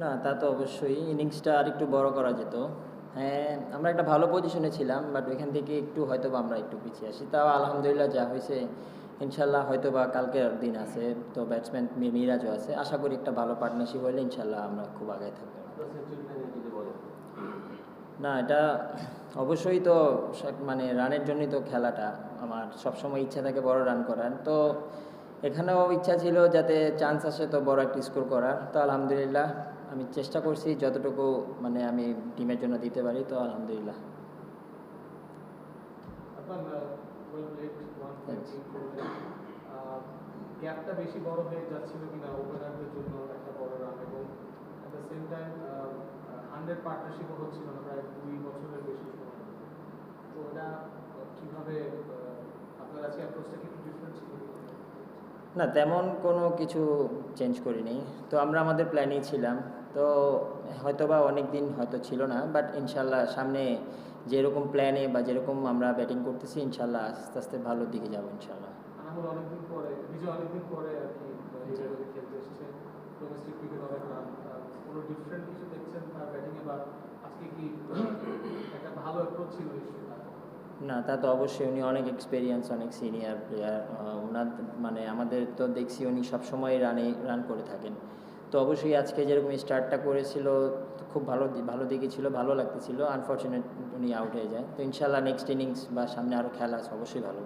না, তা তো অবশ্যই। ইনিংসটা আর একটু বড় করা যেত। হ্যাঁ আমরা একটা ভালো পজিশনে ছিলাম বাট ওইখান থেকে একটু হয়তো বা আমরা একটু পিছিয়ে আসি। তাও আলহামদুলিল্লাহ যা হয়েছে, ইনশাল্লাহ হয়তো বা কালকের দিন আছে। তো ব্যাটসম্যান মিরাজও আছে। আশা করি একটা ভালো পার্টনারশিপ হলে ইনশাল্লাহ আমরা খুব আগায় থাকব। না, এটা অবশ্যই তো মানে রানের জন্যই তো খেলাটা। আমার সবসময় ইচ্ছা থাকে বড় রান করার। তো এখানেও ইচ্ছা ছিল যাতে চান্স আসে তো বড় একটা স্কোর করার। তো আলহামদুলিল্লাহ আমি চেষ্টা করছি যতটুকু মানে আমি টিমের জন্য দিতে পারি তো আলহামদুলিল্লাহ. গ্যাপটা বেশি বড় হয়ে যাচ্ছিল কিনা ওপেনারদের জন্য একটা বড় রান এবং at the same time hundred পার্টনারশিপও হচ্ছিল না প্রায় দুই বছরের বেশি সময় তো এটা কীভাবে আহ, আপনার আজকে অ্যাপ্রোচটা কি একটু ডিফারেন্ট ছিল না, তেমন কোনো কিছু চেঞ্জ করিনি। তো আমরা আমাদের প্ল্যানেই ছিলাম। তো হয়তো বা অনেক দিন হয়তো ছিল না বাট ইনশাল্লাহ সামনে যেরকম প্ল্যানে বা যেরকম আমরা ব্যাটিং করতেছি, ইনশাল্লাহ আস্তে আস্তে ভালোর দিকে যাব ইনশাল্লাহ। ডিফারেন্ট কিছু দেখছেন না, তা তো অবশ্যই উনি অনেক এক্সপিরিয়েন্স অনেক সিনিয়র প্লেয়ার ওনার মানে আমাদের তো দেখছি উনি সবসময় রানে রান করে থাকেন। তো অবশ্যই আজকে যেরকম স্টার্টটা করেছিল, খুব ভালো ভালো দিকে ছিল, ভালো লাগতেছিল আনফর্চুনেট উনি আউট হয়ে যায়। তো ইনশাল্লাহ নেক্সট ইনিংস বা সামনে আরও খেলা আছে, অবশ্যই ভালো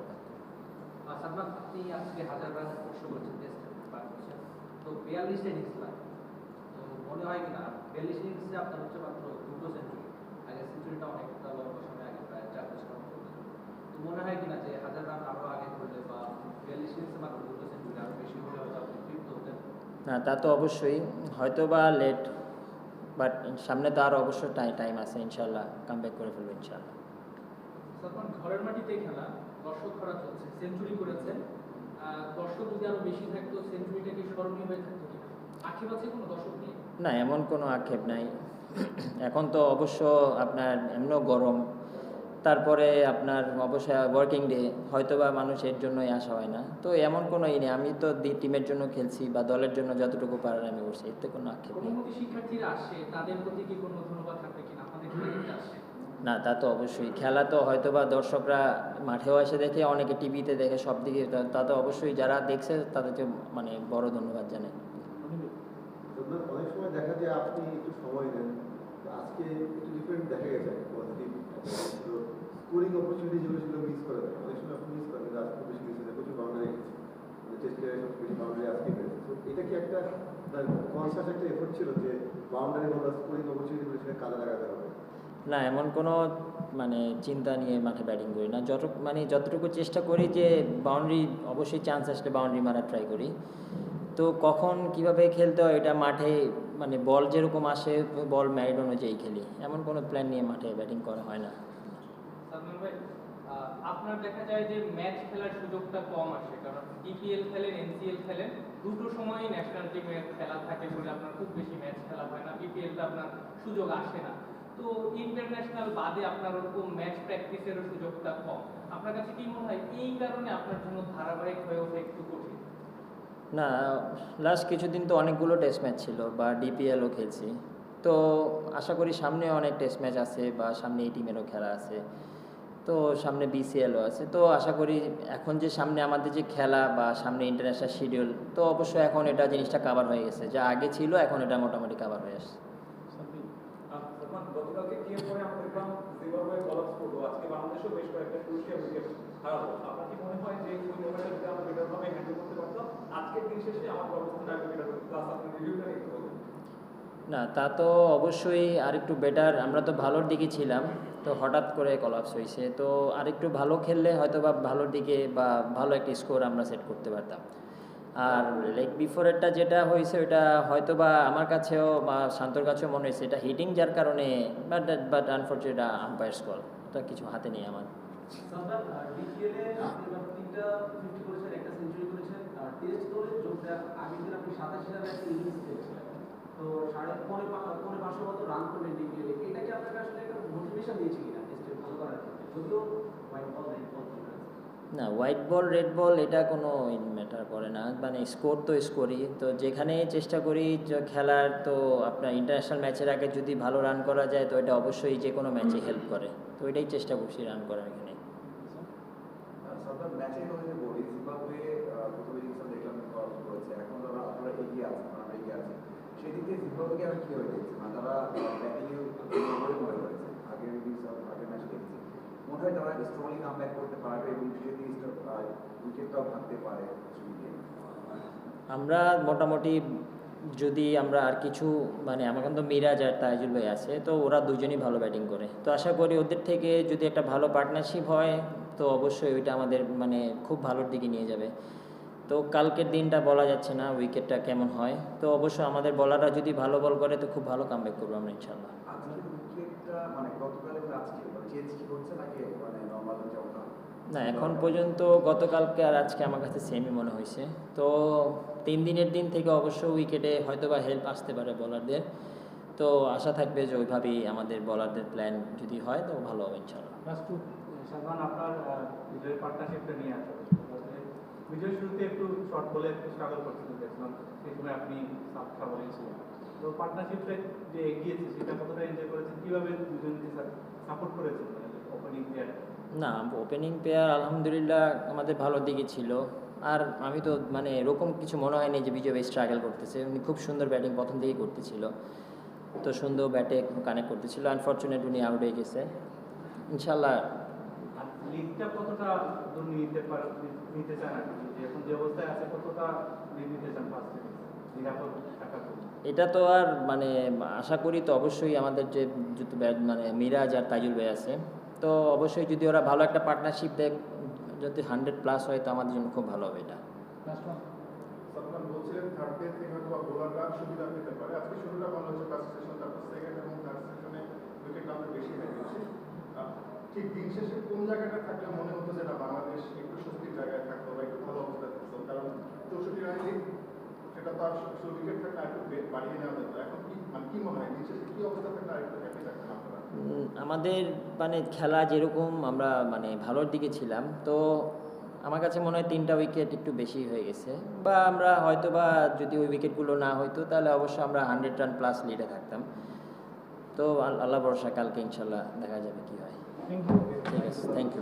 মনে হয় কিনা ইনিংসে আপনার হচ্ছে মাত্র দুটো সেঞ্চুরি আগে সেঞ্চুরিটা লম্বা সময় আগে প্রায় চার বছর মতো করেছেন। তো মনে হয় কিনা যে হাজার রান আরও আগে করলে বা বিয়াল্লিশ ইনিংসে মাত্র দুটো সেঞ্চুরি আরও বেশি হলে হয়তো আপনি তৃপ্ত হতেন না তা তো অবশ্যই। হয়তো বা লেট বাট সামনে তো আরও অবশ্যই টাইম টাইম আছে ইনশাল্লাহ কাম ব্যাক করে ফেলব ইনশাল্লাহ সালমান ঘরের মাটিতে খেলা দর্শক করা চলছে সেঞ্চুরি করেছেন। দর্শক যদি আরও বেশি থাকতো সেঞ্চুরিটা কি স্মরণীয় হয়ে থাকতো আক্ষেপ আছে কোনো দর্শক নিয়ে? না এমন কোনো আক্ষেপ নাই। এখন তো অবশ্য আপনার এমনও গরম তারপরে আপনার অবশ্যই ওয়ার্কিং ডে হয়তো বা মানুষ এর জন্যই আসা হয় না। তো এমন কোনো ই নেই আমি তো দি- টিমের জন্য খেলছি বা দলের জন্য যতটুকু পারার আমি করছি এতে কোনো আক্ষেপ নেই। না তা তো অবশ্যই। খেলা তো হয়তো বা দর্শকরা মাঠেও এসে দেখে অনেকে টিভিতে দেখে সব দিকে তা- তা তো অবশ্যই যারা দেখছে তাদেরকে মানে বড় ধন্যবাদ জানাই। অনেক সময় দেখা যায় আপনি একটু সময় দেন আজকে একটু ডিফারেন্ট দেখা গেছে পজিটিভ স্কোরিং অপরচুনিটি যেগুলো সেগুলো মিস করে দেয়। অনেক সময় মিস করেন আজকে বেশি মিস প্রচুর বাউন্ডারি গেছে টেস্ট প্লেয়ারের সব বেশি বাউন্ডারি আজকে গেছে তো এটা কি একটা কনসাস একটা এফোর্ট ছিল যে বাউন্ডারি বা স্কোরিং অপরচুনিটিগুলো সেটা কাজে লাগাতে হবে? না, এমন কোনো মানে চিন্তা নিয়ে মাঠে ব্যাটিং করি না। যত মানে যতটুকু চেষ্টা করি যে বাউন্ডারি অবশ্যই চান্স আসলে বাউন্ডারি মারার ট্রাই করি। তো কখন কীভাবে খেলতে হয় এটা মাঠে মানে বল যেরকম আসে বল ম্যারিড অনুযায়ী খেলি। এমন কোনো প্ল্যান নিয়ে মাঠে ব্যাটিং করা হয় না। ভাই আপনার দেখা যায় যে ম্যাচ খেলার সুযোগটা কম আসে, কারণ ডিপিএল খেলেন এনসিএল খেলেন, দুটো সময়ই ন্যাশনাল টিমের খেলা থাকে বলে আপনার খুব বেশি ম্যাচ খেলা হয় না বিপিএলটা আপনার সুযোগ আসে না। তো ইন্টারন্যাশনাল বাদে আপনার ওরকম ম্যাচ প্র্যাকটিসেরও সুযোগটা কম। আপনার কাছে কি মনে হয় এই কারণে আপনার জন্য ধারাবাহিক হয়ে ওঠে একটু কঠিন? না লাস্ট কিছুদিন তো অনেকগুলো টেস্ট ম্যাচ ছিল, বা ডিপিএলও খেলছি। তো আশা করি সামনে অনেক টেস্ট ম্যাচ আছে, বা সামনে এই টিমেরও খেলা আছে। তো সামনে বিসিএলও আছে। তো আশা করি এখন যে সামনে আমাদের যে খেলা বা সামনে ইন্টারন্যাশনাল শিডিউল তো অবশ্যই এখন এটা জিনিসটা কাভার হয়ে গেছে। যা আগে ছিল, এখন এটা মোটামুটি কাভার হয়ে আসছে। দিন শেষে আমার প্লাস আপনি রিভিউটা না, তা তো অবশ্যই আরেকটু বেটার আমরা তো ভালোর দিকে ছিলাম, তো হঠাৎ করে কলাপস হয়েছে। তো আরেকটু ভালো খেললে হয়তো বা ভালোর দিকে বা ভালো একটা স্কোর আমরা সেট করতে পারতাম। আর লেগ বিফোরেরটা যেটা হয়েছে ওটা হয়তো বা আমার কাছেও বা শান্তর কাছেও মনে হয়েছে। এটা হিটিং যার কারণে but but unfortunate umpire's call ওটা কিছু হাতে নেই আমার। টেস্ট তো সাড়ে পৌনে পা- পৌনে পাঁচশো মতো রান করলেন ডিপিএলে এটা কি আপনাকে আসলে একটা মোটিভেশন দিয়েছে কিনা টেস্টে ভালো করার ক্ষেত্রে? যদিও হোয়াইট বল রেড বল না হোয়াইট বল রেড বল এটা কোনো ম্যাটার করে না। মানে স্কোর তো স্কোরই তো যেখানে চেষ্টা করি খেলার তো আপনার ইন্টারন্যাশনাল ম্যাচের আগে যদি ভালো রান করা যায় তো এটা অবশ্যই যে কোনো ম্যাচে হেল্প করে। তো এটাই চেষ্টা করছি রান করার এখানে সাধারণ ম্যাচের কথা যে বলি জিম্বাবুয়ে আহ, প্রথম দেখলাম এখন আপনারা এগিয়ে আছে মানে আমরা এগিয়ে আছি সেই মানে আমরা মোটামুটি যদি আমরা আর কিছু মানে আমার কিন্তু মিরাজ আর তাইজুল ভাই আছে, তো ওরা দুজনই ভালো ব্যাটিং করে। তো আশা করি ওদের থেকে যদি একটা ভালো পার্টনারশিপ হয়, তো অবশ্যই ওইটা আমাদের মানে খুব ভালোর দিকে নিয়ে যাবে। তো কালকের দিনটা বলা যাচ্ছে না উইকেটটা কেমন হয়। তো অবশ্য আমাদের বলাররা যদি ভালো বল করে তো খুব ভালো কামব্যাক করব আমরা ইনশাল্লাহ মানে মানে নর্মাল যেমন না এখন পর্যন্ত গতকালকে আর আজকে আমার কাছে সেমই মনে হয়েছে। তো তিন দিনের দিন থেকে অবশ্য উইকেটে হয়তো বা হেল্প আসতে পারে বলারদের তো আশা থাকবে যে ওইভাবেই আমাদের বলারদের প্ল্যান যদি হয় তো ভালো হবে ইনশাল্লাহ আপনার নিয়ে বিজয় শুরুতে একটু শর্ট বলে স্ট্রাগল করছিলেন দেখলাম সেই সময় আপনি সাতটা বলেছিলেন তো পার্টনারশিপটা যে এগিয়েছে, সেটা কতটা এনজয় করেছেন? কীভাবে দুজনকে সাপোর্ট করেছেন? ওপেনিং প্লেয়ার না ওপেনিং পেয়ার আলহামদুলিল্লাহ আমাদের ভালো দিকে ছিল। আর আমি তো মানে এরকম কিছু মনে হয়নি যে বিজয় স্ট্রাগল করতেছে। উনি খুব সুন্দর ব্যাটিং প্রথম থেকেই করতেছিল। তো সুন্দর ব্যাটে কানেক্ট করতেছিল। আনফর্চুনেট উনি আউট হয়ে গেছে। ইনশাল্লাহ কতটা দূর নিতে পার নিতে চান আর কি? এখন যে অবস্থায় আছে কতটা নিতে চান ফার্স্ট নিরাপদ থাকার এটা তো আর মানে আশা করি তো অবশ্যই আমাদের যে যত মানে মিরাজ আর তাইজুল ভাই আছে তো অবশ্যই যদি ওরা ভালো একটা পার্টনারশিপ দেয় যদি হান্ড্রেড প্লাস হয় তো আমাদের জন্য খুব ভালো হবে এটা। লাস্ট ওয়ান সালমান বলছিলেন থার্ড ডে থেকে হয়তো বোলাররা সুবিধা পেতে পারে। আজকে শুরুটা ভালো হচ্ছে ফার্স্ট সেশন তারপর সেকেন্ড এবং থার্ড সেশনে উইকেট আমাদের বেশি হয়ে গেছে। আহ, ঠিক দিন শেষে কোন জায়গাটা থাকলে মনে হতো যে না বাংলাদেশ একটু স্বস্তির জায়গায় থাকতো বা একটু ভালো অবস্থায় থাকতো কারণ চৌষট্টি রান সেটা তো আর শুধু উইকেট থাকলে আরেকটু বে- বাড়িয়ে নেওয়া যেত। এখন কি মানে কি মনে হয়, দিন শেষে কি অবস্থা থাকলে আরেকটু হ্যাপি থাকতেন আপনারা? আমাদের মানে খেলা যেরকম আমরা মানে ভালোর দিকে ছিলাম, তো আমার কাছে মনে হয় তিনটা উইকেট একটু বেশি হয়ে গেছে। বা আমরা হয়তো বা যদি ওই উইকেটগুলো না হইতো, তাহলে অবশ্যই আমরা হান্ড্রেড রান প্লাস লিডে থাকতাম। তো আল্লাহ ভরসা, কালকে ইনশাল্লাহ দেখা যাবে কি হয়। থ্যাংক ইউ ঠিক আছে থ্যাংক ইউ